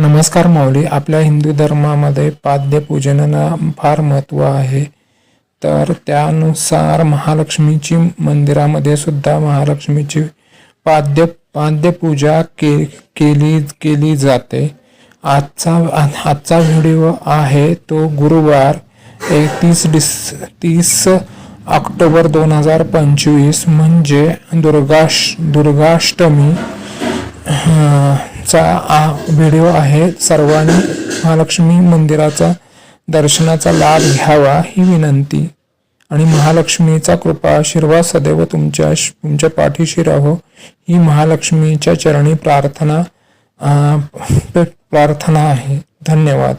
नमस्कार माऊली आपल्या हिंदू धर्मामध्ये पाद्यपूजनाला फार महत्त्व आहे. तर त्यानुसार महालक्ष्मीची मंदिरामध्ये सुद्धा महालक्ष्मीची पाद्य पाद्यपूजा के केली केली जाते. आजचा आजचा व्हिडिओ आहे तो गुरुवार एकतीस डिस तीस ऑक्टोबर दोन हजार पंचवीस म्हणजे दुर्गाश दुर्गाष्टमी चा आ- व्हिडिओ आहे. सर्वांनी महालक्ष्मी मंदिराचा दर्शनाचा लाभ घ्यावा ही विनंती. आणि महालक्ष्मीचा कृपा आशीर्वाद सदैव तुमच्या तुमच्या पाठीशी राहो ही महालक्ष्मीच्या चरणी प्रार्थना प्रार्थना आहे. धन्यवाद.